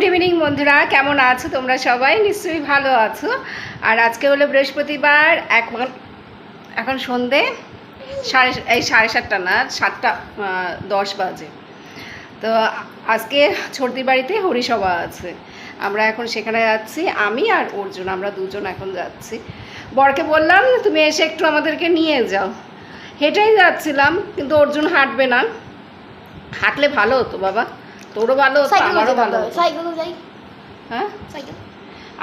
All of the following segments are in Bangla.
গুড ইভিনিং বন্ধুরা। কেমন আছো তোমরা সবাই? নিশ্চয়ই ভালো আছো। আর আজকে হলো বৃহস্পতিবার এখন এখন সন্ধে সাড়ে এই সাড়ে সাতটা না, সাতটা দশ বাজে। তো আজকে ছর্দির বাড়িতে হরিসভা আছে। আমরা এখন সেখানে যাচ্ছি, আমি আর অর্জুন, আমরা দুজন এখন যাচ্ছি। বরকে বললাম, তুমি এসে একটু আমাদেরকে নিয়ে যাও। হেঁটেই যাচ্ছিলাম, কিন্তু অর্জুন হাঁটবে না। হাঁটলে ভালো হতো, বাবা। তোরও ভালো আমারও ভালো। যাই। হ্যাঁ? সাইকেল।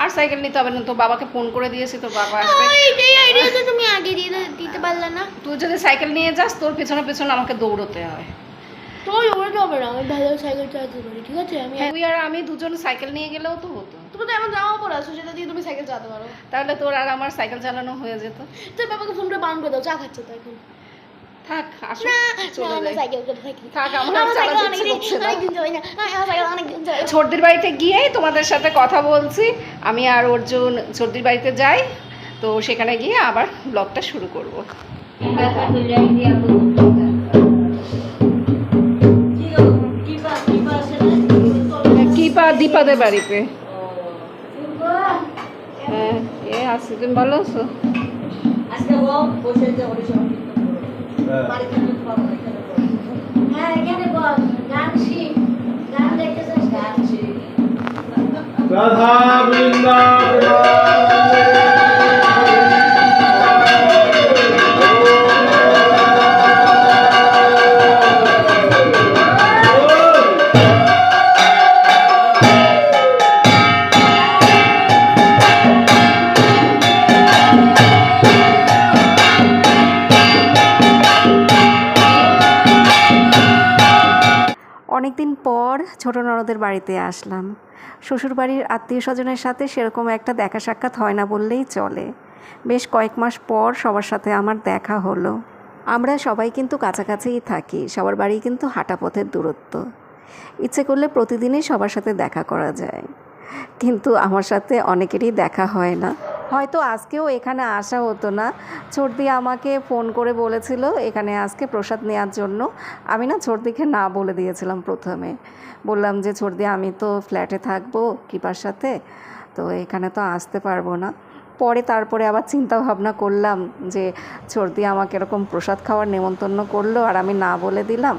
আর সাইকেল নিতে হবে না তো বাবাকে ফোন করে দিয়েছি তো বাবা আসবে। এইটাই আইডিয়াটা তুমি আগে দিয়ে দিতে পারলে না। তুই যদি সাইকেল নিয়ে যাস তোর পেছনে পেছনে আমাকে দৌড়তে হয়। ওটা হবে না আমি ভালো সাইকেল চালাতে পারি ঠিক আছে? আমি তুই আর আমি দুজন সাইকেল নিয়ে গেলেও তো হতো। তুমি তো এমন জামা পরে আছো সেটা দিয়ে তুমি সাইকেল চালাতে পারো। তাহলে তোর আর আমার সাইকেল চালানো হয়ে যেত। তো বাবাকে ফোন করে বান করে দাও চা খাচ্ছে তো এখন। থাক আসো চলে যাই। থাকি আমার আর চালাতে ইচ্ছে করছে না। ছর্দির বাড়িতে গিয়েই তোমাদের সাথে কথা বলছি। আমি আর অর্জুন ছর্দির বাড়িতে যাই তো সেখানে গিয়ে আবার ব্লগটা শুরু করব। কিপা দীপাদের বাড়িতে। হ্যাঁ এ আসি তুমি ভালো আছো? হ্যাঁ এখানে বল গান শিখ গান দেখতে চাস গান শিখ রাধা বৃন্দাবন ননদের বাড়িতে আসলাম। শ্বশুরবাড়ির আত্মীয় স্বজনের সাথে সেরকম একটা দেখা সাক্ষাৎ হয় না বললেই চলে। বেশ কয়েক মাস পর সবার সাথে আমার দেখা হলো। আমরা সবাই কিন্তু কাছাকাছিই থাকি, সবার বাড়ি কিন্তু হাঁটা পথের দূরত্ব। ইচ্ছে করলে প্রতিদিনই সবার সাথে দেখা করা যায়। কিন্তু আমার সাথে অনেকেরই দেখা হয় না। হয়তো আজকেও এখানে আসা হতো না। ছর্দি আমাকে ফোন করে বলেছিল এখানে আজকে প্রসাদ নেওয়ার জন্য। আমি না ছর্দিকে না বলে দিয়েছিলাম প্রথমে। বললাম যে, ছর্দি, আমি তো ফ্ল্যাটে থাকব কৃপার সাথে, তো এখানে তো আসতে পারব না। পরে তারপরে আবার চিন্তা ভাবনা করলাম যে, ছর্দি আমাকে এরকম প্রসাদ খাওয়ার নেমন্তন্ন করল আর আমি না বলে দিলাম।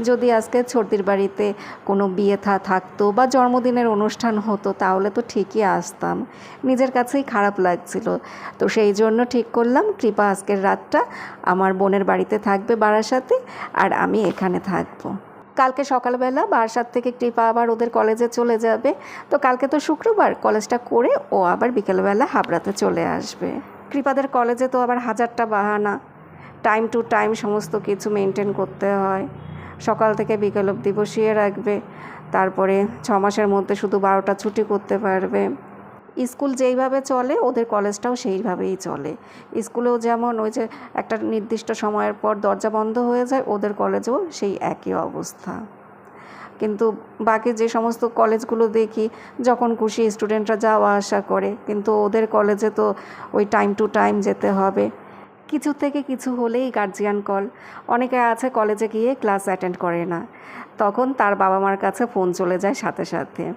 যদি আজকে ছর্দির বাড়িতে কোনো বিয়ে থা থাকতো বা জন্মদিনের অনুষ্ঠান হতো, তাহলে তো ঠিকই আসতাম। নিজের কাছেই খারাপ লাগছিল। তো সেই জন্য ঠিক করলাম, কৃপা আজকের রাতটা আমার বোনের বাড়িতে থাকবে বারাসাতে আর আমি এখানে থাকব। কালকে সকালবেলা বারাসাত থেকে কৃপা আবার ওদের কলেজে চলে যাবে। তো কালকে তো শুক্রবার, কলেজটা করে ও আবার বিকেলবেলা হাবড়াতে চলে আসবে। কৃপাদের কলেজে তো আবার হাজারটা বাহানা। টাইম টু টাইম সমস্ত কিছু মেনটেন করতে হয়। সকাল থেকে বিকেল অবধি বসিয়ে রাখবে। তারপরে ছ মাসের মধ্যে শুধু বারোটা ছুটি করতে পারবে। স্কুল যেইভাবে চলে, ওদের কলেজটাও সেইভাবেই চলে। স্কুলেও যেমন ওই যে একটা নির্দিষ্ট সময়ের পর দরজা বন্ধ হয়ে যায়, ওদের কলেজেও সেই একই অবস্থা। কিন্তু বাকি যে সমস্ত কলেজগুলো দেখি, যখন খুশি স্টুডেন্টরা যাওয়া আসা করে, কিন্তু ওদের কলেজে তো ওই টাইম টু টাইম যেতে হবে। কিছু থেকে কিছু হলেই গার্জিয়ান কল অনেকে আছে কলেজে গিয়ে ক্লাস অ্যাটেন্ড করে না। তখন তার বাবা মার কাছে ফোন চলে যায় সাথে সাথে।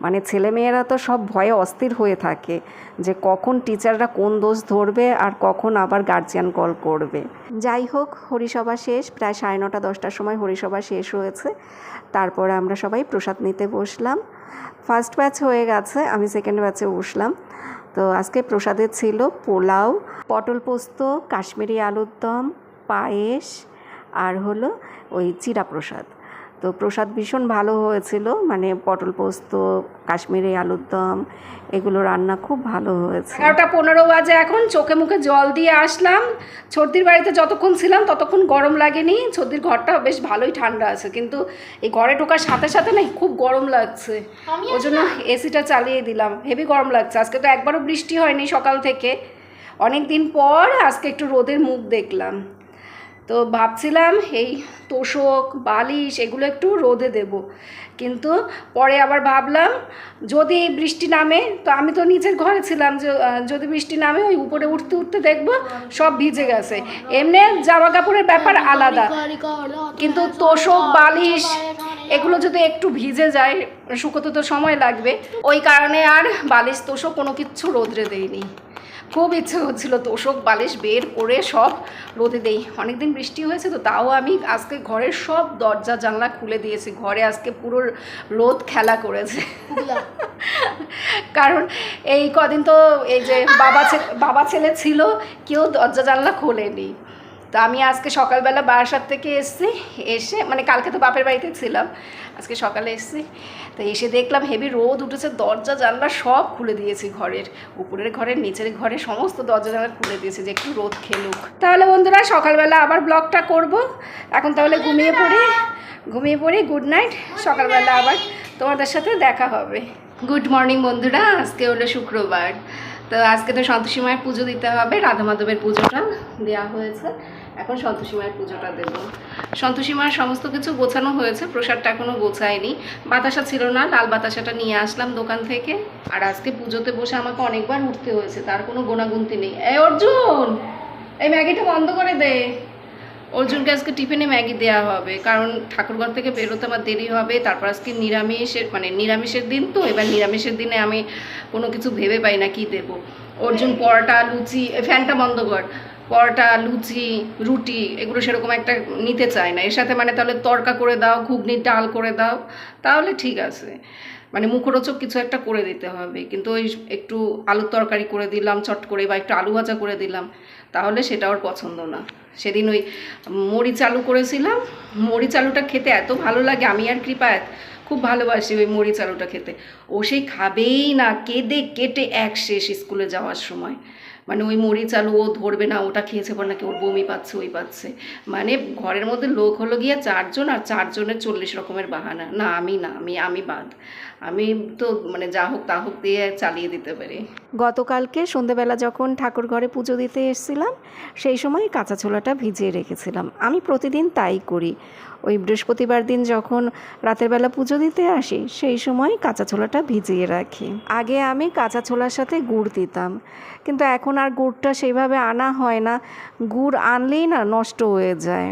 মানে ছেলেমেয়েরা তো সব ভয়ে অস্থির হয়ে থাকে যে কখন টিচাররা কোন দোষ ধরবে আর কখন আবার গার্জিয়ান কল করবে। যাই হোক, হরিসভা শেষ। প্রায় সাড়ে নটা, দশটার সময় হরিসভা শেষ হয়েছে। তারপরে আমরা সবাই প্রসাদ নিতে বসলাম। ফার্স্ট ব্যাচ হয়ে গেছে, আমি সেকেন্ড ব্যাচে বসলাম। তো আজকে প্রসাদে ছিল পোলাও, পটল পোস্ত, কাশ্মীরি আলুর দম, পায়েস আর হলো ওই চিরা প্রসাদ। তো প্রসাদ ভীষণ ভালো হয়েছিল। মানে পটল পোস্ত কাশ্মীরি আলুর দম এগুলো রান্না খুব ভালো হয়েছে। এগারোটা পনেরো বাজে এখন চোখে মুখে জল দিয়ে আসলাম। ছর্দির বাড়িতে যতক্ষণ ছিলাম ততক্ষণ গরম লাগেনি। ছর্দির ঘরটা বেশ ভালোই ঠান্ডা আছে কিন্তু এই ঘরে ঢোকার সাথে সাথে না খুব গরম লাগছে। ওই জন্য এসিটা চালিয়ে দিলাম। হেভি গরম লাগছে। আজকে তো একবারও বৃষ্টি হয়নি সকাল থেকে। অনেক দিন পর আজকে একটু রোদের মুখ দেখলাম। তো ভাবছিলাম এই তোষক বালিশ এগুলো একটু রোদে দেব। কিন্তু পরে আবার ভাবলাম যদি বৃষ্টি নামে তো আমি তো নিচের ঘরে ছিলাম যে যদি বৃষ্টি নামে ওই উপরে উঠতে উঠতে দেখব সব ভিজে গেছে। এমনি জামা কাপড়ের ব্যাপার আলাদা। কিন্তু তোষক বালিশ এগুলো যদি একটু ভিজে যায় শুকোতে তো সময় লাগবে। ওই কারণে আর বালিশ তোষক কোনো কিচ্ছু রোদ্রে দেয়নি খুব ইচ্ছে হচ্ছিল তোষক বালিশ বের করে সব রোদে দেই। অনেকদিন বৃষ্টি হয়েছে তো তাও আমি আজকে ঘরের সব দরজা জানলা খুলে দিয়েছি। ঘরে আজকে পুরো রোদ খেলা করেছে। কারণ এই কদিন তো এই যে বাবা ছেলে বাবা ছেলে ছিল কেউ দরজা জানলা খোলেনি। তো আমি আজকে সকালবেলা বারাসাত থেকে এসেছি, এসে মানে কালকে তো বাপের বাড়িতে ছিলাম, আজকে সকালে এসেছি, তো এসে দেখলাম হেভি রোদ উঠেছে, দরজা, জানলা সব খুলে দিয়েছি ঘরের, উপরের ঘরের, নিচের ঘরে সমস্ত দরজা জানলা খুলে দিয়েছি যে একটু রোদ খেলুক। তাহলে বন্ধুরা সকালবেলা আবার ব্লগটা করব, এখন তাহলে ঘুমিয়ে পড়ি ঘুমিয়ে পড়ি গুড নাইট সকালবেলা আবার তোমাদের সাথে দেখা হবে। গুড মর্নিং বন্ধুরা, আজকে হলো শুক্রবার, তো আজকে তো সন্তোষী মায়ের পুজো দিতে হবে, রাধা মাধবের পুজোটা দেওয়া হয়েছে। এখন সন্তোষী মায়ের পুজোটা দেবো। সন্তোষী মায়ের সমস্ত কিছু গোছানো হয়েছে, প্রসাদটা এখনও গোছায়নি। বাতাসা ছিল না, লাল বাতাসাটা নিয়ে আসলাম দোকান থেকে। আর আজকে পুজোতে বসে আমাকে অনেকবার উঠতে হয়েছে, তার কোনো গোনাগুনতি নেই। এই অর্জুন! এই ম্যাগিটা বন্ধ করে দে। অর্জুনকে আজকে টিফিনে ম্যাগি দেওয়া হবে, কারণ ঠাকুরঘর থেকে বেরোতে আমার দেরি হবে, তারপর আজকে নিরামিষের মানে নিরামিষের দিন তো, এবার নিরামিষের দিনে আমি কোনো কিছু ভেবে পাই না কি দেবো। অর্জুন পরোটা, লুচি ফ্যানটা বন্ধ কর। পরোটা, লুচি, রুটি, এগুলো সেরকম একটা নিতে চায় না। এর সাথে মানে তাহলে তরকা করে দাও, ঘুগনির ডাল করে দাও, তাহলে ঠিক আছে। মানে মুখরোচক কিছু একটা করে দিতে হবে। কিন্তু ওই একটু আলুর তরকারি করে দিলাম, চট করে বা একটু আলু ভাজা করে দিলাম, তাহলে সেটা ওর পছন্দ না। সেদিন ওই মরিচ আলু করেছিলাম। মরিচ আলুটা খেতে এত ভালো লাগে, আমি আর কৃপায়ত খুব ভালোবাসি ওই মরিচ আলুটা খেতে। ও সেই খাবেই না, কেঁদে কেটে এক শেষ স্কুলে যাওয়ার সময়। মানে ওই মরিচ আলু ও ধরবে না, ওটা খেয়েছে পর নাকি, ওর বমি পাচ্ছে, ওই পাচ্ছে। মানে ঘরের মধ্যে লোক হলো গিয়ে চারজন, আর চারজনের চল্লিশ রকমের বাহানা। না, আমি না, আমি আমি বাদ। আমি তো মানে যা হোক তা হোক দিয়ে চালিয়ে দিতে পারি। গতকালকে সন্ধেবেলা যখন ঠাকুর ঘরে পুজো দিতে এসেছিলাম, সেই সময় কাঁচা ছোলাটা ভিজিয়ে রেখেছিলাম। আমি প্রতিদিন তাই করি। ওই বৃহস্পতিবার দিন যখন রাতের বেলা পুজো দিতে আসি, সেই সময় কাঁচা ছোলাটা ভিজিয়ে রাখি। আগে আমি কাঁচা ছোলার সাথে গুড় দিতাম, কিন্তু এখন আর গুড়টা সেইভাবে আনা হয় না। গুড় আনলেই না নষ্ট হয়ে যায়।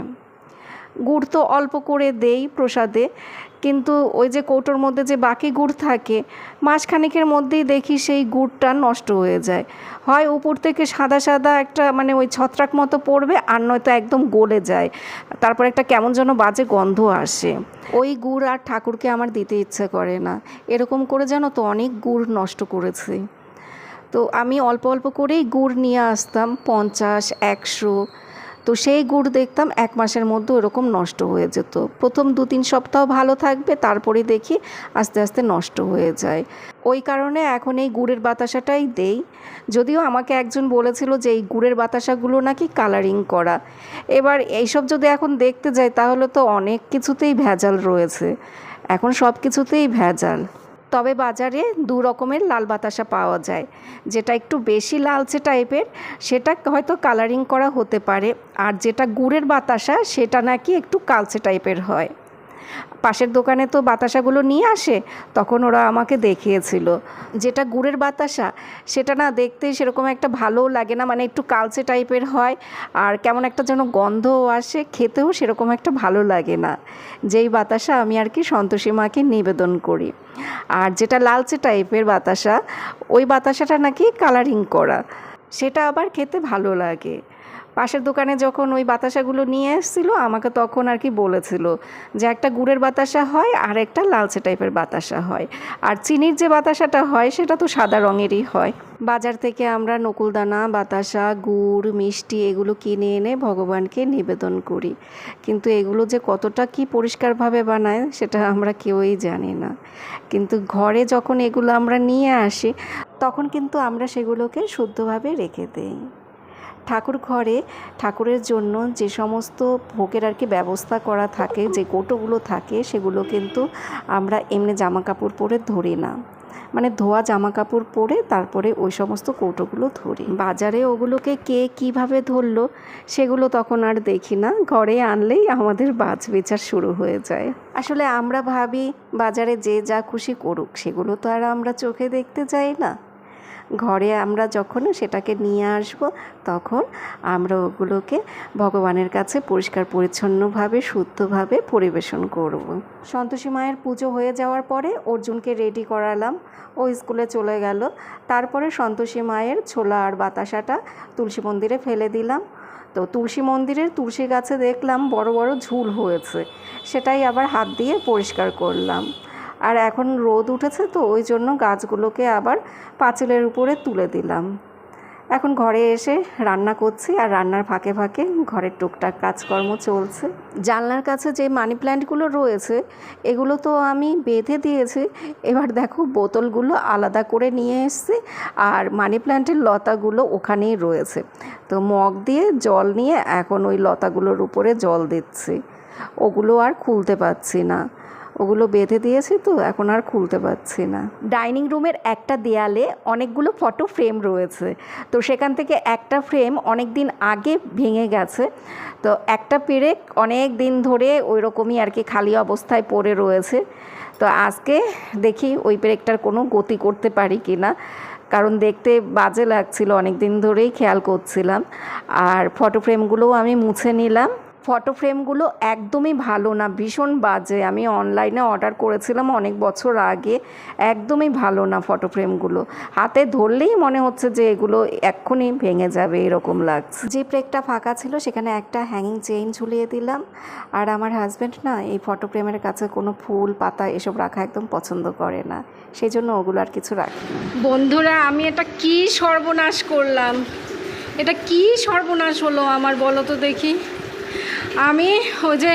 গুড় তো অল্প করে দেই প্রসাদে, কিন্তু ওই যে কৌটোর মধ্যে যে বাকি গুড় থাকে, মাসখানেকের মধ্যেই দেখি সেই গুড়টা নষ্ট হয়ে যায়। হয় উপর থেকে সাদা সাদা একটা মানে ওই ছত্রাক মতো পড়বে, আর নয়তো একদম গলে যায়। তারপর একটা কেমন যেন বাজে গন্ধ আসে। ওই গুড় আর ঠাকুরকে আমার দিতে ইচ্ছে করে না। এরকম করে যেন তো অনেক গুড় নষ্ট করেছি। তো আমি অল্প অল্প করেই গুড় নিয়ে আসতাম, পঞ্চাশ, একশো তো সেই গুড় দেখতাম এক মাসের মধ্যে ওরকম নষ্ট হয়ে যেত। প্রথম দু তিন সপ্তাহ ভালো থাকবে তারপরে দেখি আস্তে আস্তে নষ্ট হয়ে যায়। ওই কারণে এখন এই গুড়ের বাতাসাটাই দেই। যদিও আমাকে একজন বলেছিল যে এই গুড়ের বাতাসাগুলো নাকি কালারিং করা। এবার এইসব যদি এখন দেখতে যাই, তাহলে তো অনেক কিছুতেই ভেজাল রয়েছে। এখন সব কিছুতেই ভেজাল। তবে বাজারে দু রকমের লাল বাতাসা পাওয়া যায়। যেটা একটু বেশি লালচে টাইপের, সেটা হয়তো কালারিং করা হতে পারে। আর যেটা গুড়ের বাতাসা, সেটা নাকি একটু কালচে টাইপের হয়। পাশের দোকানে তো বাতাসাগুলো নিয়ে আসে, তখন ওরা আমাকে দেখিয়েছিল। যেটা গুড়ের বাতাসা, সেটা না দেখতে সেরকম একটা ভালোও লাগে না মানে একটু কালচে টাইপের হয়, আর কেমন একটা যেন গন্ধও আসে, খেতেও সেরকম একটা ভালো লাগে না। যেই বাতাসা আমি আর কি সন্তোষী মাকে নিবেদন করি। আর যেটা লালচে টাইপের বাতাসা, ওই বাতাসাটা নাকি কালারিং করা। সেটা আবার খেতে ভালো লাগে। পাশের দোকানে যখন ওই বাতাসাগুলো নিয়ে এসেছিল, আমাকে তখন আর কি বলেছিল যে একটা গুড়ের বাতাসা হয় আর একটা লালচে টাইপের বাতাসা হয়। আর চিনির যে বাতাসাটা হয়, সেটা তো সাদা রঙেরই হয়। বাজার থেকে আমরা নকুলদানা, বাতাসা, গুড়, মিষ্টি এগুলো কিনে এনে ভগবানকে নিবেদন করি। কিন্তু এগুলো যে কতটা কি পরিষ্কারভাবে বানায়, সেটা আমরা কেউই জানি না। কিন্তু ঘরে যখন এগুলো আমরা নিয়ে আসি, তখন কিন্তু আমরা সেগুলোকে শুদ্ধভাবে রেখে দেই। ঠাকুর ঘরে ঠাকুরের জন্য যে সমস্ত ভোগের আর কি ব্যবস্থা করা থাকে, যে কৌটোগুলো থাকে, সেগুলো কিন্তু আমরা এমনি জামা কাপড় পরে ধরি না। মানে ধোয়া জামা কাপড় পরে তারপরে ওই সমস্ত কৌটোগুলো ধরি। বাজারে ওগুলোকে কে কীভাবে ধরলো সেগুলো তখন আর দেখি না। ঘরে আনলেই আমাদের বাজ বিচার শুরু হয়ে যায়। আসলে আমরা ভাবি, বাজারে যে যা খুশি করুক, সেগুলো তো আর আমরা চোখে দেখতে যাই না। ঘরে আমরা যখন সেটাকে নিয়ে আসব, তখন আমরা ওগুলোকে ভগবানের কাছে পরিষ্কার, পরিচ্ছন্নভাবে, শুদ্ধভাবে পরিবেশন করব। সন্তোষী মায়ের পুজো হয়ে যাওয়ার পরে অর্জুনকে রেডি করালাম। ও স্কুলে চলে গেল। তারপরে সন্তোষী মায়ের ছোলা আর বাতাসাটা তুলসী মন্দিরে ফেলে দিলাম। তো তুলসী মন্দিরের তুলসী গাছে দেখলাম বড় বড় ঝুল হয়েছে। সেটাই আবার হাত দিয়ে পরিষ্কার করলাম। আর এখন রোদ উঠেছে তো, ওই জন্য গাছগুলোকে আবার পাঁচিলের উপরে তুলে দিলাম। এখন ঘরে এসে রান্না করছি আর রান্নার ফাঁকে ফাঁকে ঘরের টুকটাক কাজকর্ম চলছে। জানলার কাছে যে মানি প্ল্যান্টগুলো রয়েছে, এগুলো তো আমি বেঁধে দিয়েছি। এবার দেখো বোতলগুলো আলাদা করে নিয়ে এসেছি আর মানি প্ল্যান্টের লতাগুলো ওখানেই রয়েছে। তো মগ দিয়ে জল নিয়ে এখন ওই লতাগুলোর উপরে জল দিচ্ছি। ওগুলো আর খুলতে পারছি না। ওগুলো বেঁধে দিয়েছি তো, এখন আর খুলতে পারছি না। ডাইনিং রুমের একটা দেয়ালে অনেকগুলো ফটো ফ্রেম রয়েছে। তো সেখান থেকে একটা ফ্রেম অনেক দিন আগে ভেঙে গেছে। তো একটা পেরেক অনেক দিন ধরে ওই রকমই আর কি খালি অবস্থায় পড়ে রয়েছে। তো আজকে দেখি ওই পেরেকটার কোনো গতি করতে পারি কি না। কারণ দেখতে বাজে লাগছিল অনেক দিন ধরেই খেয়াল করছিলাম। আর ফটো ফ্রেমগুলোও আমি মুছে নিলাম। ফটো ফ্রেমগুলো একদমই ভালো না, ভীষণ বাজে। আমি অনলাইনে অর্ডার করেছিলাম অনেক বছর আগে, একদমই ভালো না ফটো ফ্রেমগুলো। হাতে ধরলেই মনে হচ্ছে যে এগুলো এক্ষুনি ভেঙে যাবে, এরকম লাগছে। যে প্লেকটা ফাঁকা ছিল, সেখানে একটা হ্যাঙ্গিং চেইন ঝুলিয়ে দিলাম। আর আমার হাজব্যান্ড না, এই ফটো ফ্রেমের কাছে কোনো ফুল, পাতা এসব রাখা একদম পছন্দ করে না। সেই জন্য ওগুলো আর কিছু রাখি বন্ধুরা, আমি এটা কি সর্বনাশ করলাম? এটা কি সর্বনাশ হলো আমার বলো তো দেখি। আমি ওই যে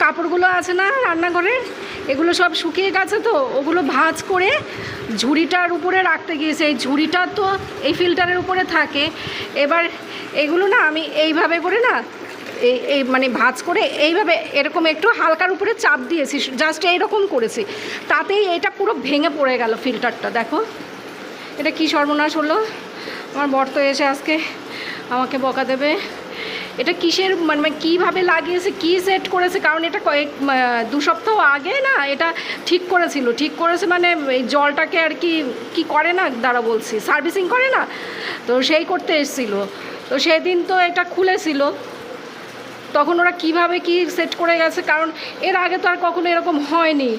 কাপড়গুলো আছে না রান্নাঘরের এগুলো সব শুকিয়ে গেছে তো, ওগুলো ভাঁজ করে ঝুড়িটার উপরে রাখতে গিয়েছে। এই ঝুড়িটা তো এই ফিল্টারের উপরে থাকে। এবার এগুলো না আমি এইভাবে করে না, এই এই মানে ভাঁজ করে এইভাবে এরকম একটু হালকার উপরে চাপ দিয়েছি জাস্ট এইরকম করেছি। তাতেই এটা পুরো ভেঙে পড়ে গেল ফিল্টারটা, দেখো। এটা কি সর্বনাশ হলো? আমার বর তো এসে আজকে আমাকে বকা দেবে। এটা কিসের মানে কীভাবে লাগিয়েছে, কী সেট করেছে? কারণ এটা কয়েক দু সপ্তাহ আগে না, এটা ঠিক করেছিল। ঠিক করেছে মানে এই জলটাকে আর কি কি করে না, দাঁড়া বলছি সার্ভিসিং করে না? তো সেই করতে এসেছিল। তো সেদিন তো এটা খুলেছিল। তখন ওরা কীভাবে কি সেট করে গেছে? কারণ এর আগে তো আর কখনো এরকম হয়নি।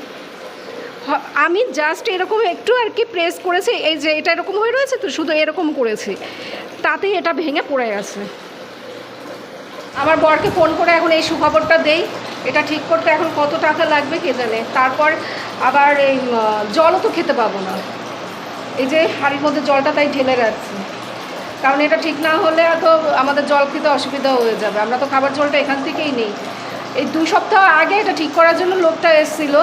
আমি জাস্ট এরকম একটু আর কি প্রেস করেছি, এই যে এটা এরকম হয়ে রয়েছে তো, শুধু এরকম করেছি। তাতেই এটা ভেঙে পড়ে গেছে। আমার বরকে ফোন করে এখন এই সুখবরটা দেই। এটা ঠিক করতে এখন কত টাকা লাগবে কে জানে। তারপর আবার এই জলও তো খেতে পাবো না। এই যে হাড়ির মধ্যে জলটা তাই ঢেলে রাখছি। কারণ এটা ঠিক না হলে তো আমাদের জল খেতে অসুবিধা হয়ে যাবে। আমরা তো খাবার জলটা এখান থেকেই নেই। এই দু সপ্তাহ আগে এটা ঠিক করার জন্য লোকটা এসেছিল।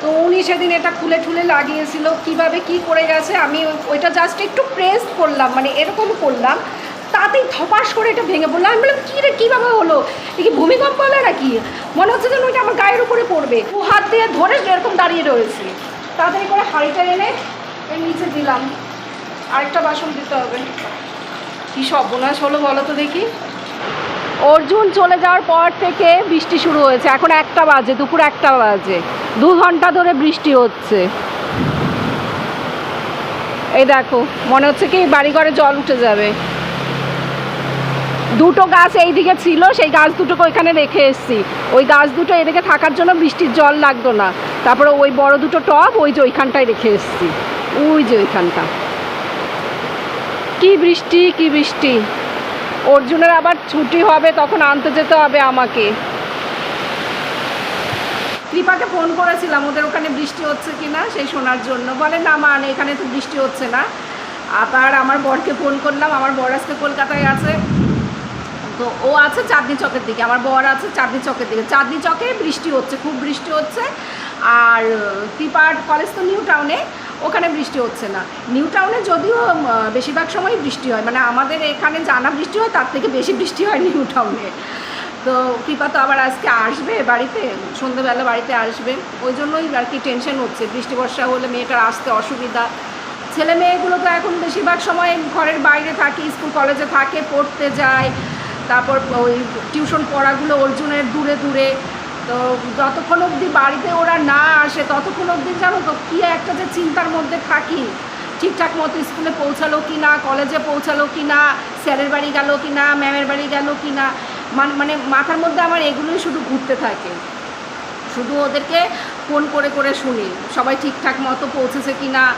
তো উনি সেদিন এটা খুলে ঠুলে লাগিয়েছিল। কীভাবে কি করে গেছে আমি ওইটা জাস্ট একটু প্রেস করলাম। মানে এরকম করলাম তাতেই ধপাস করে এটা ভেঙে পড়ল। আমি বললাম, কী রে কীভাবে হলো? এ কি ভূমিকম্প হলো নাকি? মনে হচ্ছে যেন ওইটা আমার গায়ের উপরে পড়বে। দু হাত দিয়ে ধরে এরকম দাঁড়িয়ে রয়েছে। তাড়াতাড়ি করে হাঁড়িটা এনে এর নিচে দিলাম। আরেকটা বাসন দিতে হবে। কি সর্বনাশ হলো বলো তো দেখি। অর্জুন চলে যাওয়ার পর থেকে বৃষ্টি শুরু হয়েছে। এখন একটা বাজে, দুপুর একটা বাজে। দু ঘণ্টা ধরে বৃষ্টি হচ্ছে। এই দেখো, মনে হচ্ছে কি বাড়িঘরে জল উঠে যাবে। দুটো গাছ এই দিকে ছিল, সেই গাছ দুটোকে ওইখানে রেখে এসেছি। ওই গাছ দুটো এদিকে থাকার জন্য বৃষ্টির জল লাগতো না। তারপরে ওই বড় দুটো টব ওই যে ওইখানটায় রেখে এসেছি। ওই যে ওইখানটা। কি বৃষ্টি কি বৃষ্টি। অর্জুনের আবার ছুটি হবে, তখন আনতে যেতে হবে আমাকে। কৃপাকে ফোন করেছিলাম, ওদের ওখানে বৃষ্টি হচ্ছে কি না সেই শোনার জন্য। বলে, না মান এখানে তো বৃষ্টি হচ্ছে না। আবার আমার বরকে ফোন করলাম, আমার বর আজকে কলকাতায় আছে। তো ও আছে চাঁদনি চকের দিকে, আমার বর আছে চাঁদনি চকের দিকে। চাঁদনি চকে বৃষ্টি হচ্ছে, খুব বৃষ্টি হচ্ছে। আর ত্রিপাট কলেজ তো নিউ টাউনে ওখানে বৃষ্টি হচ্ছে না। নিউ টাউনে যদিও বেশিরভাগ সময় বৃষ্টি হয়। মানে আমাদের এখানে জানা বৃষ্টি হয়, তার থেকে বেশি বৃষ্টি হয় নিউ টাউনে তো কৃপা তো আবার আজকে আসবে বাড়িতে, সন্ধ্যেবেলা বাড়িতে আসবে। ওই জন্যই আর কি টেনশন হচ্ছে। বৃষ্টি বর্ষা হলে মেয়েটার আসতে অসুবিধা। ছেলে মেয়েগুলো তো এখন বেশিরভাগ সময় ঘরের বাইরে থাকে, স্কুল কলেজে থাকে, পড়তে যায়। তারপর ওই টিউশন পড়াগুলো অর্জুনের দূরে দূরে। তো যতক্ষণ অবধি বাড়িতে ওরা না আসে, ততক্ষণ অবধি জানো তো কী একটা যে চিন্তার মধ্যে থাকি। ঠিকঠাক মতো স্কুলে পৌঁছালো কি না কলেজে পৌঁছালো কি না স্যারের বাড়ি গেল কি না ম্যামের বাড়ি গেল কি না মান- মাথার মধ্যে আমার এগুলোই শুধু ঘুরতে থাকে। শুধু ওদেরকে ফোন করে করে শুনি, সবাই ঠিকঠাক মতো পৌঁছেছে কি না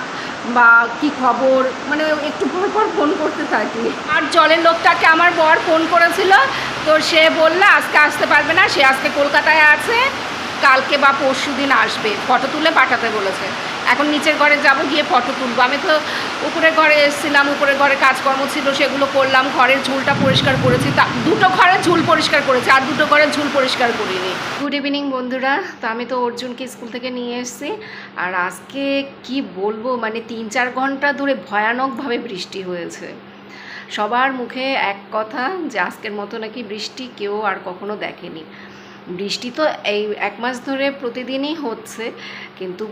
বা কি খবর? মানে একটু পর পর ফোন করতে থাকি। আর জলের লোকটাকে আমার বর ফোন করেছিল, তো সে বলল, আজকে আসতে পারবে না, সে আজকে কলকাতায় আছে, কালকে বা পরশু দিন আসবে। ফটো তুলে পাঠাতে বলেছে। এখন নিচের ঘরে যাব, গিয়ে ফটো তুলবো। আমি তো উপরের ঘরে এসেছিলাম, উপরের ঘরে কাজকর্ম ছিল, সেগুলো করলাম, ঘরের ঝুলটা পরিষ্কার করেছি। তা, দুটো ঘরের ঝুল পরিষ্কার করেছি, আর দুটো ঘরের ঝুল পরিষ্কার করিনি। গুড ইভিনিং বন্ধুরা। তো আমি তো অর্জুনকে স্কুল থেকে নিয়ে এসেছি, আর আজকে কি বলব মানে তিন চার ঘণ্টা ধরে ভয়ানকভাবে বৃষ্টি হয়েছে। সবার মুখে এক কথা, যে আজকের মতো নাকি বৃষ্টি কেউ আর কখনো দেখেনি। বৃষ্টি তো এই এক মাস ধরে প্রতিদিনই হচ্ছে কিন্তু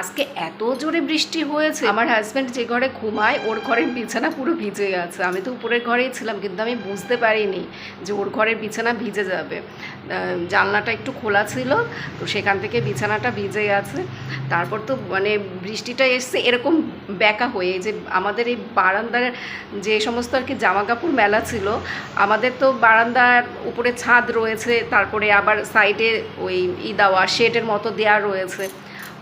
আজকে এত জোরে বৃষ্টি হয়েছে, আমার হাজব্যান্ড যে ঘরে ঘুমায়, ওর ঘরের বিছানা পুরো ভিজে গেছে আমি তো উপরের ঘরেই ছিলাম, কিন্তু আমি বুঝতে পারিনি যে ওর ঘরের বিছানা ভিজে যাবে। জানলাটা একটু খোলা ছিল, তো সেখান থেকে বিছানাটা ভিজে গেছে তারপর তো মানে বৃষ্টিটা এসছে, এরকম ব্যাকা হয়ে যে আমাদের এই বারান্দার যে সমস্ত আর কি জামা কাপড় মেলা ছিল, আমাদের তো বারান্দার উপরে ছাদ রয়েছে, তারপরে আবার সাইডে ওই ই দেওয়া শেডের মতো দেওয়া রয়েছে।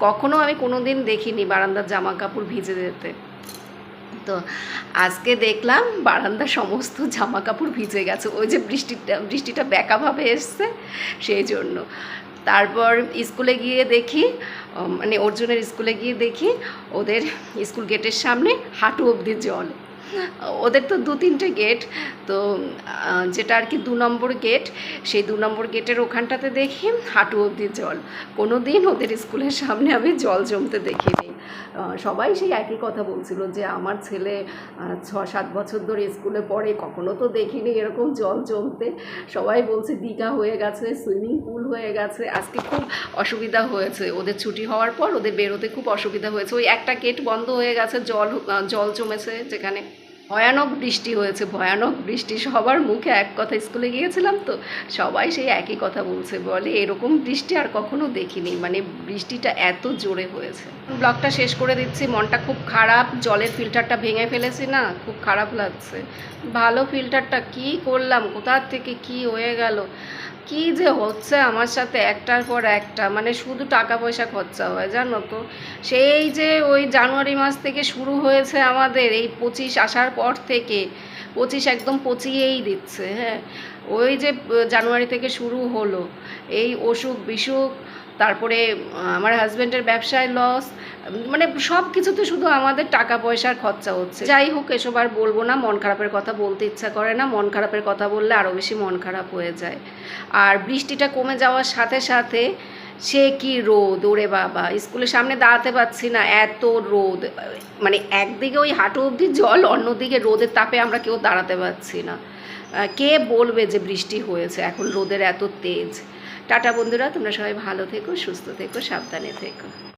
কখনো আমি কোনো দিন দেখিনি বারান্দার জামা কাপড় ভিজে যেতে। তো আজকে দেখলাম বারান্দা সমস্ত জামা কাপড় ভিজে গেছে। ওই যে বৃষ্টিটা বৃষ্টিটা ব্যাকাভাবে এসছে, সেই জন্য। তারপর স্কুলে গিয়ে দেখি মানে অর্জুনের স্কুলে গিয়ে দেখি, ওদের স্কুল গেটের সামনে হাঁটু অবধি জল। ওদের তো দু তিনটে গেট তো যেটা আর কি দু নম্বর গেট সেই দু নম্বর গেটের ওখানটাতে দেখি হাঁটু অবধি জল। কোনো দিন ওদের স্কুলের সামনে আমি জল জমতে দেখিনি। সবাই সেই একই কথা বলছিল যে আমার ছেলে ছ, সাত বছর ধরে স্কুলে পড়ে, কখনো তো দেখিনি এরকম জল জমতে। সবাই বলছে দীঘা হয়ে গেছে, সুইমিং পুল হয়ে গেছে। আজকে খুব অসুবিধা হয়েছে। ওদের ছুটি হওয়ার পর ওদের বেরোতে খুব অসুবিধা হয়েছে। ওই একটা গেট বন্ধ হয়ে গেছে, জল জল জমেছে যেখানে। ভয়ানক বৃষ্টি হয়েছে, ভয়ানক বৃষ্টি। সবার মুখে এক কথা, স্কুলে গিয়েছিলাম তো, সবাই সেই একই কথা বলছে, বলে এরকম বৃষ্টি আর কখনো দেখিনি। মানে বৃষ্টিটা এত জোরে হয়েছে। ব্লগটা শেষ করে দিচ্ছি, মনটা খুব খারাপ, জলের ফিল্টারটা ভেঙে ফেলেছি না, খুব খারাপ লাগছে। ভালো ফিল্টারটা কি করলাম, কোথার থেকে কি হয়ে গেল? কি যে হচ্ছে আমার সাথে একটার পর একটা? মানে শুধু টাকা পয়সা খরচা হয়, জানো তো? সেই যে ওই জানুয়ারি মাস থেকে শুরু হয়েছে আমাদের, এই পঁচিশ আসার পর থেকে, পঁচিশ একদম পচিয়েই দিচ্ছে হ্যাঁ? ওই যে জানুয়ারি থেকে শুরু হলো। এই অসুখ বিসুখ, তারপরে আমার হাজব্যান্ডের ব্যবসায় লস মানে সব কিছুতে শুধু আমাদের টাকা পয়সার খরচা হচ্ছে। যাই হোক, এসব আর বলব না, মন খারাপের কথা বলতে ইচ্ছা করে না। মন খারাপের কথা বললে আরও বেশি মন খারাপ হয়ে যায়। আর বৃষ্টিটা কমে যাওয়ার সাথে সাথে, সে কি রোদ, ওরে বাবা! স্কুলের সামনে দাঁড়াতে পারছি না, এত রোদ। মানে একদিকে ওই হাঁটু অবধি জল, অন্যদিকে রোদের তাপে আমরা কেউ দাঁড়াতে পারছি না। কে বলবে যে বৃষ্টি হয়েছে? এখন রোদের এত তেজ। টাটা বন্ধুরা, তোমরা সবাই ভালো থেকো, সুস্থ থেকো, সাবধানে থেকো।